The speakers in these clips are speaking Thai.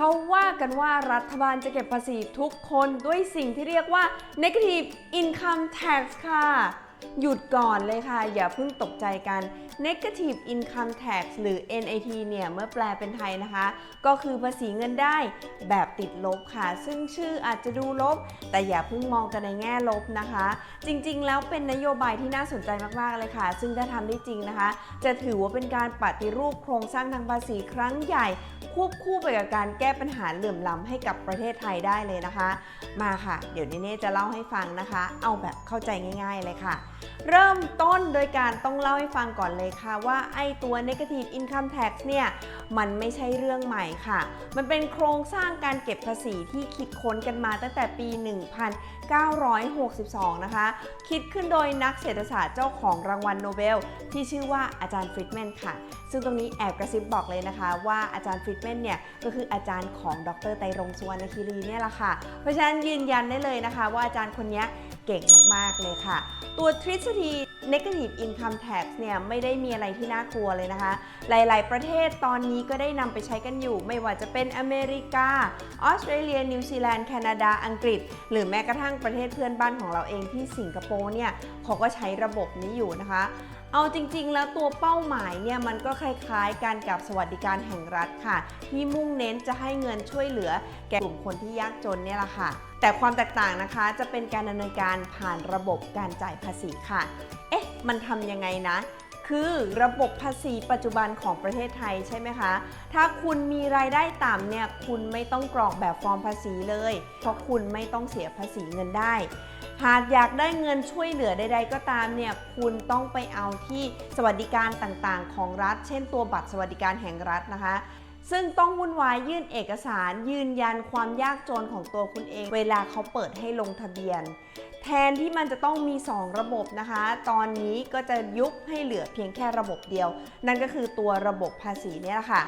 เขาว่ากันว่ารัฐบาลจะเก็บภาษีทุกคนด้วยสิ่งที่เรียกว่า negative income tax ค่ะ หยุดก่อนเลยค่ะ อย่าเพิ่งตกใจกัน negative income tax หรือ NAT เนี่ย เมื่อแปลเป็นไทยนะคะ ก็คือภาษีเงินได้แบบติดลบค่ะ ซึ่งชื่ออาจจะดูลบ แต่อย่าเพิ่งมองกันในแง่ลบนะคะ จริงๆ แล้วเป็นนโยบายที่น่าสนใจมากๆเลยค่ะ ซึ่งถ้าทำได้จริงนะคะ จะถือว่าเป็นการปฏิรูปโครงสร้างทางภาษีครั้งใหญ่ ควบคู่ไปกับการแก้ปัญหาเหลื่อมล้ำให้กับประเทศไทยได้เลยนะคะ มาค่ะ เดี๋ยวเนเน่จะเล่าให้ฟังนะคะ เอาแบบเข้าใจง่าย ๆ เลยค่ะ เริ่มต้นโดยการต้องเล่าให้ฟังก่อนเลยค่ะว่าไอ้ตัว negative income tax เนี่ยมันไม่ใช่เรื่องใหม่ค่ะ มันเป็นโครงสร้างการเก็บภาษีที่คิดค้นกันมาตั้งแต่ปี 1962 นะคะ คิดขึ้นโดยนักเศรษฐศาสตร์เจ้าของรางวัลโนเบล ที่ชื่อว่าอาจารย์ฟริดแมนค่ะ ซึ่งตรงนี้แอบกระซิบบอกเลยนะคะว่าอาจารย์ฟริดแมนเนี่ยก็คืออาจารย์ของดรไตรรงสุวรรณคีรีเนี่ยแหละค่ะ เพราะฉะนั้นยืนยันได้เลยนะคะ ว่าอาจารย์คนนี้ เก่งมาก ๆ เลยค่ะ ตัวทฤษฎี negative income tax เนี่ยไม่ได้มีอะไรที่น่ากลัวเลยนะคะ หลาย ๆ ประเทศตอนนี้ก็ได้นำไปใช้กันอยู่ ไม่ว่าจะเป็นอเมริกา ออสเตรเลีย นิวซีแลนด์ แคนาดา อังกฤษ หรือแม้กระทั่งประเทศเพื่อนบ้านของเราเองที่สิงคโปร์เนี่ยเขาก็ใช้ระบบนี้อยู่นะคะ เอาจริงๆ แล้วตัวเป้าหมายเนี่ยมันก็คล้ายๆกันกับสวัสดิการแห่งรัฐค่ะ ที่มุ่งเน้นจะให้เงินช่วยเหลือ แก่กลุ่มคนที่ยากจนเนี่ยแหละค่ะ แต่ความแตกต่างนะคะจะเป็นการดำเนินการผ่านระบบการจ่ายภาษีค่ะ เอ๊ะ มันทำยังไงนะ คือระบบภาษีปัจจุบันของประเทศไทยใช่ไหมคะ ถ้าคุณมีรายได้ต่ำเนี่ยคุณไม่ต้องกรอกแบบฟอร์มภาษีเลย เพราะคุณไม่ต้องเสียภาษีเงินได้ หากอยากได้เงินช่วยเหลือใด ๆ ก็ตามเนี่ยคุณต้องไปเอาที่สวัสดิการต่างๆ ของรัฐ เช่นตัวบัตรสวัสดิการแห่งรัฐนะคะ ซึ่งต้องวุ่นวายยื่นเอกสารยืนยันความยากจนของตัวคุณเอง เวลาเขาเปิดให้ลงทะเบียน แทนที่มันจะต้องมี 2 ระบบนะคะ ตอนนี้ก็จะยุบให้เหลือเพียงแค่ระบบเดียว นั่นก็คือตัวระบบภาษีเนี่ยแหละค่ะ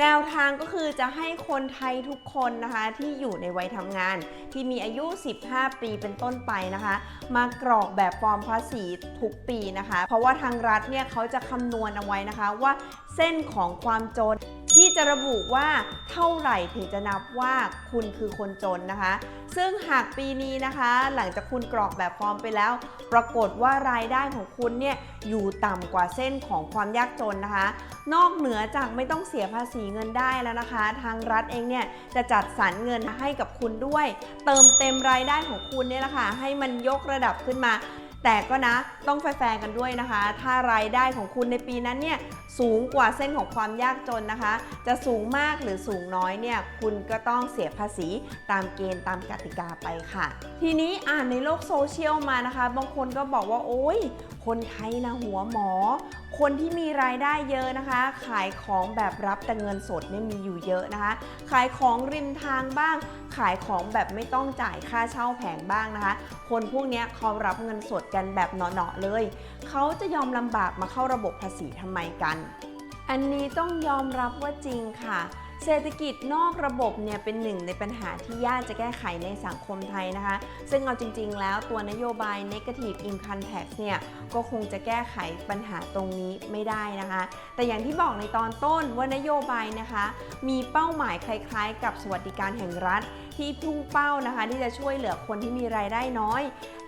แนวทางก็คือจะให้คนไทยทุกคนนะคะที่อยู่ในวัยทำงาน ที่มีอายุ 15 ปีเป็นต้นไปนะคะ มากรอกแบบฟอร์มภาษีทุกปีนะคะ เพราะว่าทางรัฐเนี่ยเขาจะคำนวณเอาไว้นะคะว่าเส้นของความจน ที่จะระบุว่าเท่าไหร่ถึงจะนับว่าคุณคือคนจนนะคะ ซึ่งหากปีนี้นะคะ หลังจากคุณกรอกแบบฟอร์มไปแล้ว ปรากฏว่ารายได้ของคุณเนี่ยอยู่ต่ำกว่าเส้นของความยากจนนะคะ นอกเหนือจากไม่ต้องเสียภาษีเงินได้แล้วนะคะ ทางรัฐเองเนี่ยจะจัดสรรเงินให้กับคุณด้วย เติมเต็มรายได้ของคุณเนี่ยแหละค่ะให้มันยกระดับขึ้นมา แต่ก็นะต้องแฟร์กันด้วยนะคะ ถ้ารายได้ของคุณในปีนั้นเนี่ยสูงกว่าเส้นของความยากจนนะคะ จะสูงมากหรือสูงน้อยเนี่ยคุณก็ต้องเสียภาษีตามเกณฑ์ตามกติกาไปค่ะ ทีนี้อ่านในโลกโซเชียลมานะคะ บางคนก็บอกว่าโอ๊ย คนไทยนะหัวหมอ คนที่มีรายได้เยอะนะคะ ขายของแบบรับแต่เงินสดเนี่ยมีอยู่เยอะนะคะ ขายของริมทางบ้าง ขายของแบบไม่ต้องจ่ายค่าเช่าแผงบ้างนะคะ คนพวกนี้เขารับเงินสดกันแบบเนาะๆเลย เขาจะยอมลำบากมาเข้าระบบภาษีทำไมกัน อันนี้ต้องยอมรับว่าจริงค่ะ เศรษฐกิจนอกระบบเนี่ยเป็นหนึ่งในปัญหาที่ยากจะแก้ไขในสังคมไทยนะคะ ซึ่งเอาจริง ๆ แล้วตัวนโยบาย negative income tax เนี่ยก็คงจะแก้ไขปัญหาตรงนี้ไม่ได้นะคะ แต่อย่างที่บอกในตอนต้นว่านโยบายนะคะ มีเป้าหมายคล้าย ๆ กับสวัสดิการแห่งรัฐ ที่พุ่งเป้านะคะ ที่จะช่วยเหลือคนที่มีรายได้น้อย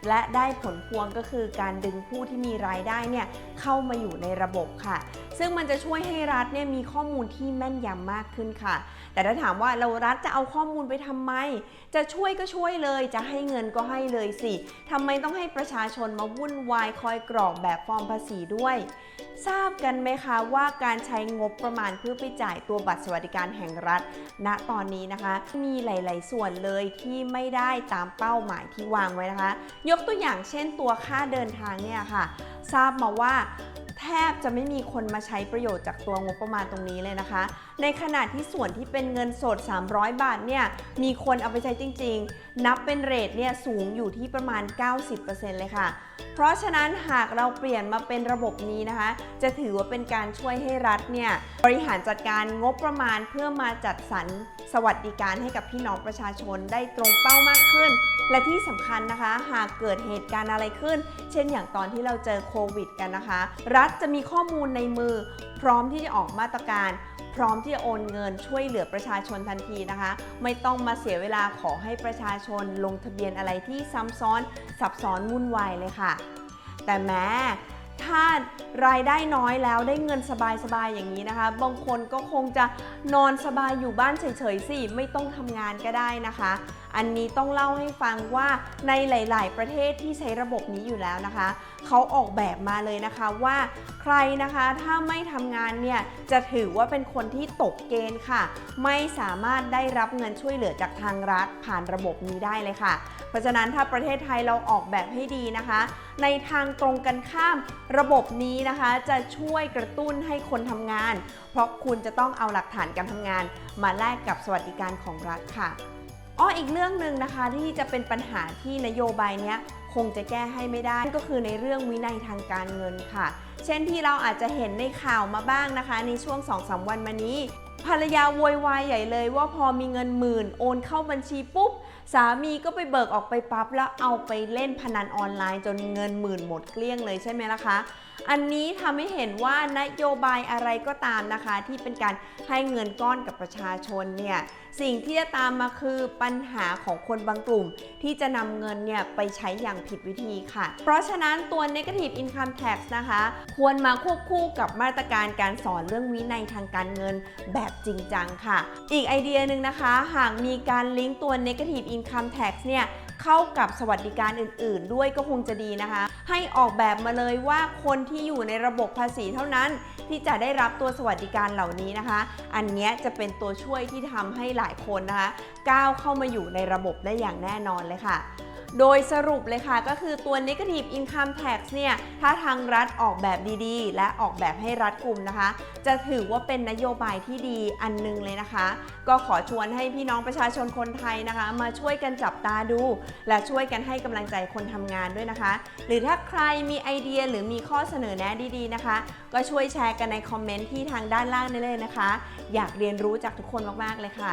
และได้ผลพวงก็คือการดึงผู้ที่มีรายได้เนี่ยเข้ามาอยู่ในระบบค่ะ ซึ่งมันจะช่วยให้รัฐเนี่ยมีข้อมูลที่แม่นยำมากขึ้นค่ะ แต่ถ้าถามว่าเรารัฐจะเอาข้อมูลไปทำไม จะช่วยก็ช่วยเลย จะให้เงินก็ให้เลยสิทำไมต้องให้ประชาชนมาวุ่นวายคอยกรอกแบบฟอร์มภาษีด้วย ทราบกันไหมคะว่าการใช้งบประมาณเพื่อไปจ่ายตัวบัตรสวัสดิการแห่งรัฐ ณตอนนี้นะคะ มีหลาย ๆ ส่วนเลยที่ไม่ได้ตามเป้าหมายที่วางไว้นะคะยกตัวอย่างเช่นตัวค่าเดินทางเนี่ยค่ะ ทราบมาว่าแทบจะไม่มีคนมาใช้ประโยชน์จากตัวงบประมาณตรงนี้เลยนะคะ ในขณะที่ส่วนที่เป็นเงินสด 300 บาทเนี่ย มีคนเอาไปใช้จริง ๆ นับเป็นเรทเนี่ยสูงอยู่ที่ประมาณ 90%เลยค่ะ เพราะฉะนั้นหากเราเปลี่ยนมาเป็นระบบนี้นะคะ จะถือว่าเป็นการช่วยให้รัฐเนี่ยบริหารจัดการงบประมาณเพื่อมาจัดสรร สวัสดิการให้กับพี่น้องประชาชนได้ตรงเป้ามากขึ้น และที่สำคัญนะคะ หากเกิดเหตุการณ์อะไรขึ้น เช่นอย่างตอนที่เราเจอโควิด กันนะคะรัฐรัฐจะมีข้อมูลในมือ พร้อมที่จะออกมาตรการพร้อมที่จะโอนเงินช่วยเหลือประชาชนทันทีนะคะ ไม่ต้องมาเสียเวลาขอให้ประชาชนลงทะเบียนอะไรที่ซ้ำซ้อนซับซ้อนวุ่นวายเลยค่ะ แต่แม้ ถ้ารายได้น้อยแล้วได้เงินสบายๆอย่างนี้นะคะ บางคนก็คงจะนอนสบายอยู่บ้านเฉยๆสิไม่ต้องทำงานก็ได้นะคะ อันนี้ต้องเล่าให้ฟังว่าในหลาย ๆ ประเทศที่ใช้ระบบนี้อยู่แล้วนะคะ เขาออกแบบมาเลยนะคะว่าใครนะคะถ้าไม่ทำงานเนี่ยจะถือว่าเป็นคนที่ตกเกณฑ์ค่ะ ไม่สามารถได้รับเงินช่วยเหลือจากทางรัฐผ่านระบบนี้ได้เลยค่ะ เพราะฉะนั้นถ้าประเทศไทยเราออกแบบให้ดีนะคะ ในทางตรงกันข้ามระบบนี้นะคะจะช่วยกระตุ้นให้คนทำงาน เพราะคุณจะต้องเอาหลักฐานการทำงาน มาแลกกับสวัสดิการของรัฐค่ะอ้ออีกเรื่องหนึ่งนะคะที่จะเป็นปัญหาที่นโยบายเนี้ยคงจะแก้ให้ไม่ได้ก็คือในเรื่องวินัยทางการเงินค่ะ เช่นที่เราอาจจะเห็นในข่าวมาบ้างนะคะ ในช่วง 2-3 วันมานี้ ภรรยาโวยวายใหญ่เลยว่าพอมีเงินหมื่นโอนเข้าบัญชีปุ๊บ สามีก็ไปเบิกออกไปปั๊บแล้วเอาไปเล่นพนันออนไลน์จนเงินหมื่นหมดเกลี้ยงเลยใช่ไหมล่ะคะ อันนี้ทำให้เห็นว่านโยบายอะไรก็ตามนะคะ ที่เป็นการให้เงินก้อนกับประชาชนเนี่ยสิ่งที่จะตามมาคือปัญหาของคนบางกลุ่ม ที่จะนำเงินเนี่ยไปใช้อย่างผิดวิธีค่ะ เพราะฉะนั้นตัว negative income tax นะคะ ควรมาควบคู่กับมาตรการการสอนเรื่องวินัยทางการเงินแบบจริงจังค่ะ อีกไอเดียหนึ่งนะคะ หากมีการลิงก์ตัว negative income tax เนี่ยเข้ากับสวัสดิการอื่น ๆ ด้วยก็คงจะดีนะคะ ให้ออกแบบมาเลยว่าคนที่อยู่ในระบบภาษีเท่านั้น ที่จะได้รับตัวสวัสดิการเหล่านี้นะคะ อันนี้จะเป็นตัวช่วยที่ทำให้หลายคนนะคะ ก้าวเข้ามาอยู่ในระบบได้อย่างแน่นอนเลยค่ะ โดยสรุปเลยค่ะก็คือตัว negative income tax เนี่ยถ้าทางรัฐออกแบบดีๆ และออกแบบให้รัฐกลุ่มนะคะ จะถือว่าเป็นนโยบายที่ดีอันหนึงเลยนะคะ ก็ขอชวนให้พี่น้องประชาชนคนไทยนะคะ มาช่วยกันจับตาดู และช่วยกันให้กำลังใจคนทำงานด้วยนะคะ หรือถ้าใครมีไอเดียหรือมีข้อเสนอแนะดีๆนะคะ ก็ช่วยแชร์กันในคอมเมนต์ที่ทางด้านล่างได้เลยนะคะ อยากเรียนรู้จากทุกคนมากๆเลยค่ะ